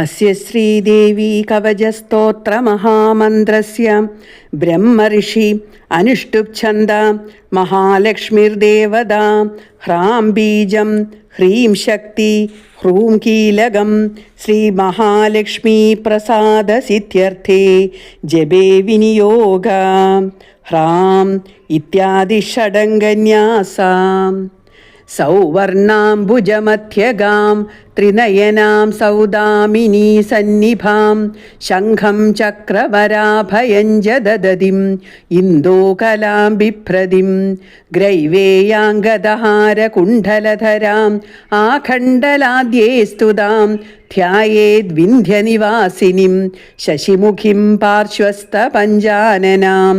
अस्य श्रीदेवी कवचस्तोत्रमहामन्त्रस्य ब्रह्मऋषि अनुष्टुप्छन्द महालक्ष्मीर्देवदा ह्रां बीजं ह्रीं शक्ति ह्रूं कीलकं श्रीमहालक्ष्मीप्रसादसिद्ध्यर्थे जपे विनियोग ह्राम् इत्यादि षडङ्गन्यासाम् सौवर्णाम्बुजमध्यगां ത്രിനയനാം സൗദാമിനീ സന്നിഭാം ശംഖം ചക്രവരാഭയഞ്ച ദദതിം ഇന്ദോകലാം ബിഭ്രതിം ഗ്രൈവേയാംഗദഹാരകുണ്ഠലധരാം ആഖണ്ഡലാദ്യേ സ്തുതാം ധ്യായേദ്വിന്ധ്യനിവാസിനിം ശശിമുഖിം പാർശ്വസ്ഥപഞ്ചാനനാം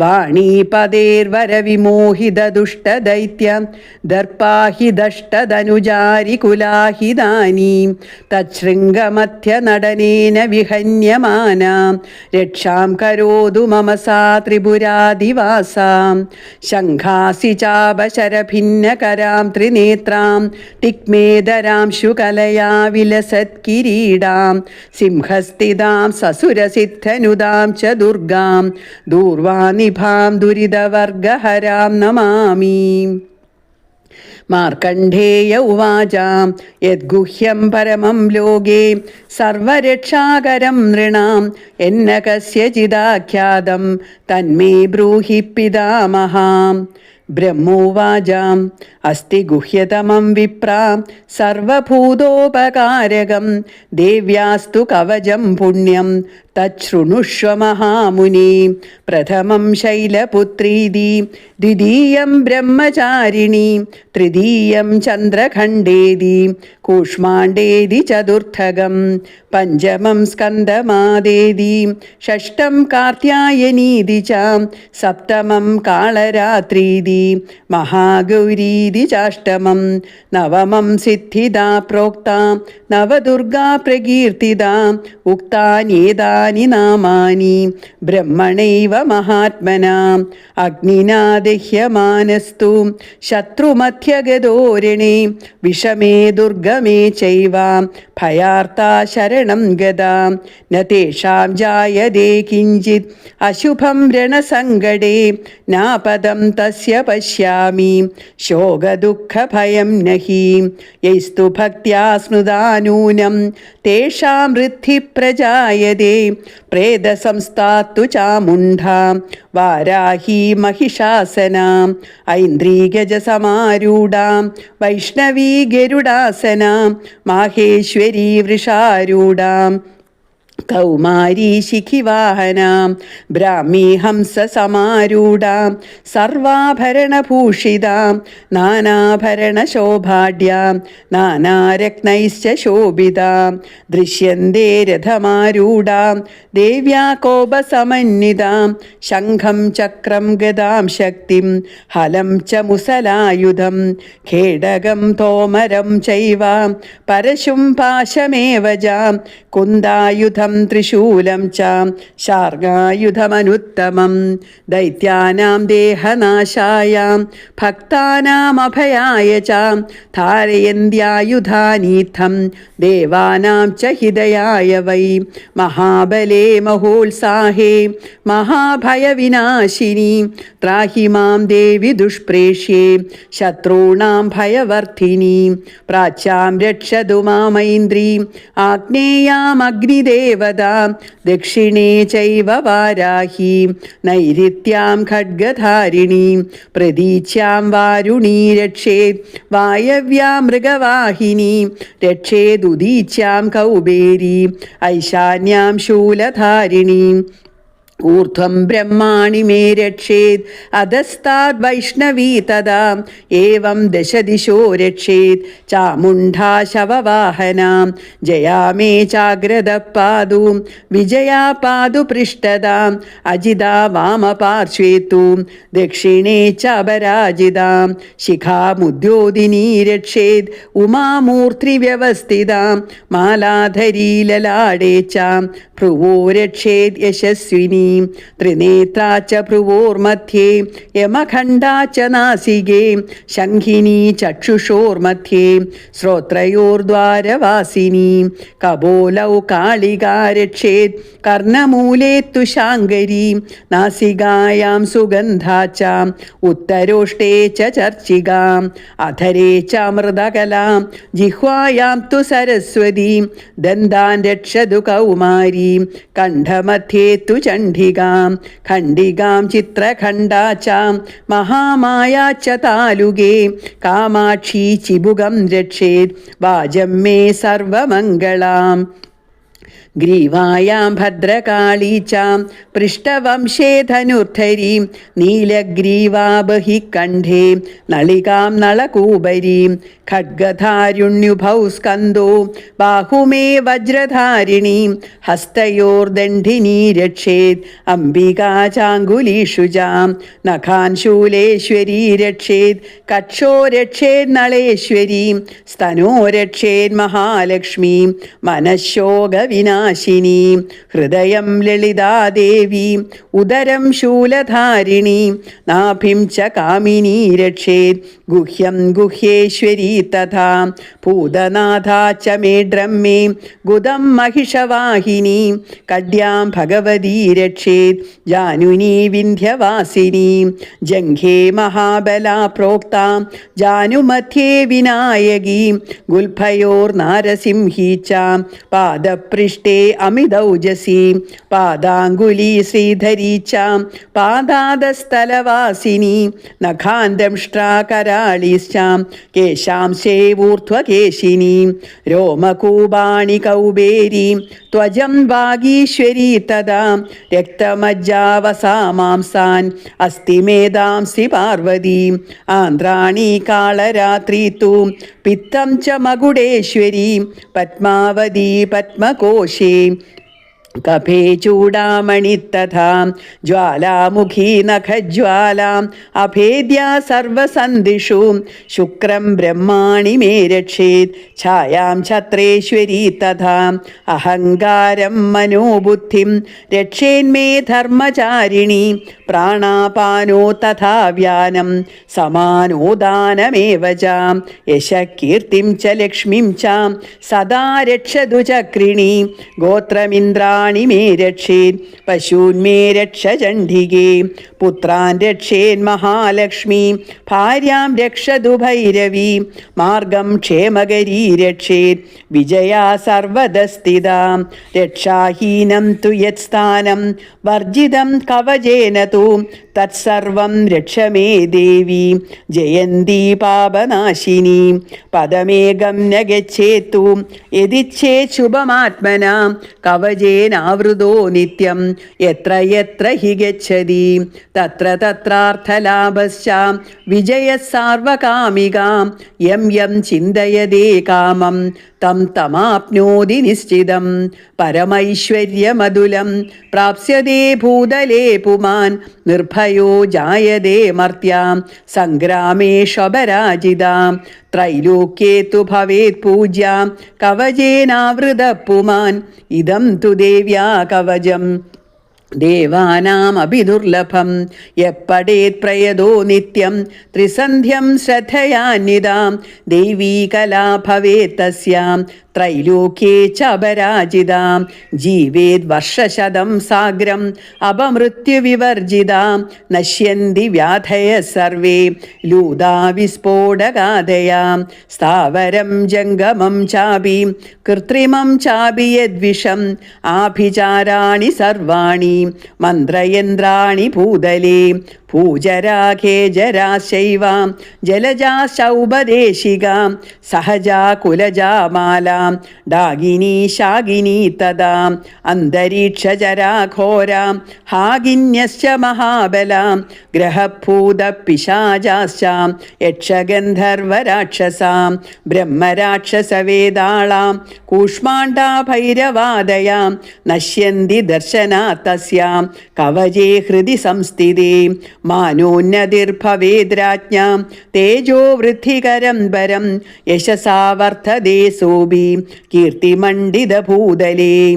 വാണീപതേർവരവിമോഹിതദുഷ്ടദൈത്യ ദർപ്പാഹിദഷ്ടതനുജാരികുലാഹിതാ ജ്ഞാനീം തച്ഛൃംഗമധ്യനടനേന വിഹന്യമാന. രക്ഷാം കരോതു മമ സാ ത്രിപുരാധിവാസാം. ശംഘാസി ചാപശരഭിന്നകരാം ത്രിനേത്രാം. തിക്മേതരാം ശുകലയാ വിലസത് കിരീടാം സിംഹസ്ഥിതാം സസുരസിദ്ധനുതാം ച ദുർഗാം. ദൂർവാനിഭാം ദുരിതവർഗഹരാം നമാമി. മാർക്കണ്ഡേയ ഉവാച. യദ്ഗുഹ്യം പരമം ലോകേ. സർവരക്ഷാകരം നൃണാം. എന്ന കസ്യചിദാഖ്യാതം. തന്മേ ബ്രൂഹി പിതാമഹാം. ബ്രഹ്മോവാചാം. അസ്തി ഗുഹ്യതമം വിപ്ര. സർവഭൂതോപകാരകം. ദേവ്യാസ്തു കവചം പുണ്യം. തച്ഛൃണുഷ്വ മഹാമുനി പ്രഥമം ശൈലപുത്രീതി ദ്വിതീയം ബ്രഹ്മചാരിണി തൃതീയം ചന്ദ്രഖണ്ഡേതി കൂഷ്മാണ്ഡേതി ചതുർത്ഥകം പഞ്ചമം സ്കന്ദമാദേതി ഷഷ്ടം കാർത്യായനീതി ച സപ്തമം കാളരാത്രീതി മഹാഗൗരീതി ചാഷ്ടമം നവമം സിദ്ധിദാ പ്രോക്ത നവദുർഗാ പ്രകീർത്തിത ഉക്താന്യേതാനി നാമാനി. ബ്രഹ്മണൈവ മഹാത്മനാ. അഗ്നിനാ ദഹ്യമാനസ്തു ശത്രുമധ്യഗതോരണേ. വിഷമേ ദുർഗമേ ചൈവ. ഭയാർത്താ ശരണം ഗതാ. ന തേഷാം ജായതേ കിഞ്ചിത്. അശുഭം രണസങ്കടേ. നാപദം തസ്യ പശ്യാമി. ശോകദുഃഖഭയം നഹി. യൈസ്തു ഭക്ത്യാ സ്മൃതാനൂനം. തേഷാം വൃദ്ധി പ്രജായതേ പ്രേതസംസ്ഥാത്തു ചാമുണ്ഡാം വാരാഹി മഹിഷാസനാം ഐന്ദ്രീഗജസമാരൂഢാം വൈഷ്ണവീ ഗരുഡാസനാം മാഹേശ്വരീ വൃഷാരൂഢാം. കൗമാരീ ശിഖിവാഹനാം ബ്രാഹ്മീ ഹംസസമാരൂഢാം സർവാഭരണഭൂഷിതാം നാനാഭരണശോഭാഢ്യാം നാനാരത്നൈശ്ച ശോഭിതാം ദൃശ്യന്തേ രഥമാരൂഢാം ദേവ്യാ കോപസമന്വിതാം ശംഖം ചക്രം ഗതാം ശക്തിം ഹലം ച മുസലായുധം ഖേടകം തോമരം ചൈവ പരശും പാശമേവ ജാം त्रिशूलं च शार्गायुधमनुत्तमं दैत्यानां देहनाशाय भक्तानामभयाय च धारयन्द्यायुधानीथं देवानां च हृदयाय वै महाबले महोत्साहे महाभयविनाशिनि त्राहि माँ देवि दुष्प्रेष्ये शत्रूणां भयवर्धिनी प्राच्यां रक्षतु मामैन्द्री आग्नेयामग्निदेव ആഗ്നേയാമഗ്നിദേവതാം ദക്ഷിണേ ചൈവ വാരാഹി. നൈരിത്യാം ഖഡ്ഗധാരിണി. പ്രതീച്യാം വാരുണീ രക്ഷേത് വായവ്യാം മൃഗവാഹിനി. രക്ഷേതുദീച്യാം കൗബേരി. ഐശാന്യാം ശൂലധാരിണി. ഊർധ്വം ബ്രഹ്മാണി മേ രക്ഷേത് അധസ്താദ് വൈഷ്ണവീ തഥാ ഏവം ദശദിശോ രക്ഷേത് ചാമുണ്ഡാ ശവവാഹന ജയാ മേ ചാഗ്രത പാതു വിജയാ പാതു പൃഷ്ടതാ അജിതാ വാമപാർശ്വേ തു ദക്ഷിണേ ച അപരാജിതാ ശിഖാമുദ്യോതിനീ രക്ഷേത് ഉമാമൂർത്തി വ്യവസ്ഥിതാ മാലാധരീ ലലാടേ ച ഭ്രുവോ രക്ഷേത് त्रिनेत्रा च भ्रुवोर्मध्ये यमखण्डा च नासिके शङ्खिनी चक्षुषोर्मध्ये श्रोत्रयोर्द्वारवासिनी कबोलौ कालिका कर्णमूले तु शाङ्गरी नासिकायां सुगन्धा च उत्तरोष्टे च चर्चिगा अधरे च मृदकला जिह्वायां तु सरस्वती दन्तान् रक्षतु कौमारी कण्ठमध्ये तु चण्ड തു ചണ്ഡികാം ഖണ്ഡികാം ചിത്രഖണ്ഡാച്ചാം മഹാമായാച്ച താലുകേ കാമാക്ഷി ചിബുകം രക്ഷേത് വാജം മേ സർവമംഗളാം. ഗ്രീവായാം ഭദ്രകാളീച്ചാം പൃഷ്ടവംശേ ധനുർധരീം നീലഗ്രീവാ കണ്ഠേ നളികാം നളകൂപരീം ഖഡ്ഗധാരുണ്യുഭൗ സ്കന്ദോ ബാഹുമേ വജ്രധാരിണീം ഹസ്തയോർദണ്ഡിനീ രക്ഷേത് അംബികാ ചാങ്കുലീഷു ചാം നഖാൻ ശൂലേശ്വരീ രക്ഷേത് കക്ഷോ രക്ഷേത് നളേശ്വരീം സ്തനോ രക്ഷേത് മഹാലക്ഷ്മീ വിനാശിനി ഹൃദയം ലളിതാദേവി ഉദരം ശൂലധാരിണി. നാഭിം ച കാമിനി രക്ഷേത് ഗുഹ്യം ഗുഹ്യേശ്വരി തഥാ. ഭൂതനാഥ ച മേ ഡ്രമ്മേ ഗുദം മഹിഷവാഹിനി. കഡ്യാം ഭഗവതി രക്ഷേത് ജാനുനി വിന്ധ്യവാസിനി. ജംഘേ മഹാബല പ്രോക്ത ജാനുമധ്യേ വിനായകീ. ഗുൽഭയോർ നാരസിംഹീ ച പാദപൃഷ്ഠേ അമിത അമിതൗജസി. പാദാങ്കുലി ശ്രീധരീച്ചാം പാദാദസ്ഥലവാസിനി. നഖാന്തംഷ്ട്രാകരാളിശ്ചാം കേശാംശേ ഊർധ്വകേശിനി. രോമകൂപാണി കൗബേരി. ത്വജം വാഗീശ്വരി തഥാ. രക്തമജ്ജാവസാമാംസാൻ. അസ്ഥിമേധാംസി പാർവതി. ആന്ധ്രാണി കാളരാത്രി തൂ. പിത്തം ച മകുടേശ്വരി. പത്മാവതി പത്മകോശി. shame കഫേ ചൂടാമണി തഥാ. ജ്വാലാമുഖീ നഖജ്വാലാം അഭേദ്യ സർവസന്ധിഷു. ശുക്രം ബ്രഹ്മാണി മേ രക്ഷേത്. ഛായാം ഛത്രേശ്വരീ തഥാ. അഹങ്കാരം മനോബുദ്ധിം. രക്ഷേന്മേ ധർമ്മചാരിണി. പ്രാണാപാനോ തഥാ വ്യാനം. സമാനോദാനമേവ ച. യശകീർത്തിം ച ലക്ഷ്മിം ച. സദാ രക്ഷതു ചക്രിണി ഗോത്രമിന്ദ്രാ പ്രാണിമേ രക്ഷേൻ പശൂന്മേ രക്ഷ ചണ്ഡികേ. പുത്രാൻ രക്ഷേൻ മഹാലക്ഷ്മി ഭാര്യാം രക്ഷതു ഭൈരവി മാർഗം ക്ഷേമകരീ രക്ഷേൻ വിജയാ സർവദസ്ഥിത. രക്ഷാഹീനം തു യത് സ്ഥാനം വർജിതം കവചേന തു. തത്സർവം രക്ഷമേ ദേവി ജയന്തി പാപനാശിനി. പദമേകം നഗച്ഛേത്തു യതിച്ഛേ ശുഭമാത്മന. കവചേന ആവൃതോ നിത്യം. എത്ര എത്ര ഹി ഗതി തത്ര തത്രാർത്ഥലാഭശ്ച. വിജയസാർവകാമികാം യം യം ചിന്തയതേ കാമം. തം തമാപ്നോതി നിശ്ചിതം. പരമൈശ്വര്യമതുലം. പ്രാപ്സ്യതേ ഭൂതലേ പുമാൻ. നിർഭയോ ജായതേ മർത്യാം. സംഗ്രാമേഷപരാജിതാം ത്രൈലോക്യേ തു ഭവേത് പൂജ്യ. കവചേനാവൃത പുമാൻ. ഇതം തു देव्या कवचम् ദേവാനാമപി ദുർലഭം എപ്പടേത് പ്രയതോ നിത്യം ത്രിസന്ധ്യം ശ്രദ്ധയാന്വിതാം. ദൈവീ കലാ ഭവേത് തസ്യാം. ത്രൈലോക്യേ ചപരാജിതാം. ജീവേത് വർഷശതം സാഗ്രം അപമൃത്യുവിവർജിതാം. നശ്യന്തി വ്യാധയ സർവേ ലൂതാ വിസ്ഫോടകാതയാം സ്ഥാവരം ജംഗമം ചാപി കൃത്രിമം ചാപി യദ്വിഷം ആഭിചാരാണി സർവാണി. മന്ത്രയന്ത്രാണി ഭൂതലേ ഭൂജരാഖേ ജരാശൈവാം ജലജാശൗപദേശികാം സഹജാ കുലജാമാലാം ഡാഗിനി ശാഗിനി തദാം അന്തരീക്ഷജരാഘോരാം ഹാഗിന്യശ്ച മഹാബലാം ഗ്രഹഭൂതപിശാചാശ്ചാം യക്ഷഗന്ധർവരാക്ഷസാം ബ്രഹ്മരാക്ഷസവേദാളാം കൂഷ്മാണ്ഡാ ഭൈരവാദയാം നശ്യന്തി ദർശനാ തസ്യാം കവചേ ഹൃദി സംസ്ഥിതേ മാനോന്നതിർഭവേദ്രാജ്ഞാം തേജോ വൃദ്ധികരം വരം യശസാ വർദ്ധതേ കീർത്തിമണ്ഡിതഭൂതലേ.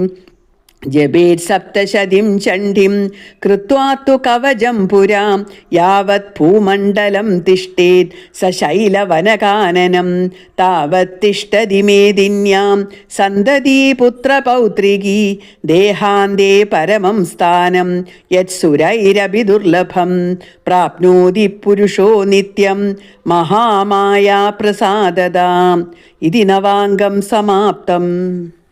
ജപേത് സപ്തശതിം ചണ്ഡിം കൃത്വാത്തു കവചം പുരാ. യാവത് ഭൂമണ്ഡലം തിഷ്ടേത് സ ശൈലവനകാനനം താവത് തിഷ്ടതി മേദിന്യാം സന്തതി പുത്രപൗത്രികി ദേഹാന്തേ പരമം സ്ഥാനം. യത്സുരൈരപി ദുർലഭം പ്രാപ്നോതി പുരുഷോ നിത്യം. മഹാമായ പ്രസാദതാം. ഇതി നവാംഗം സമാപ്തം.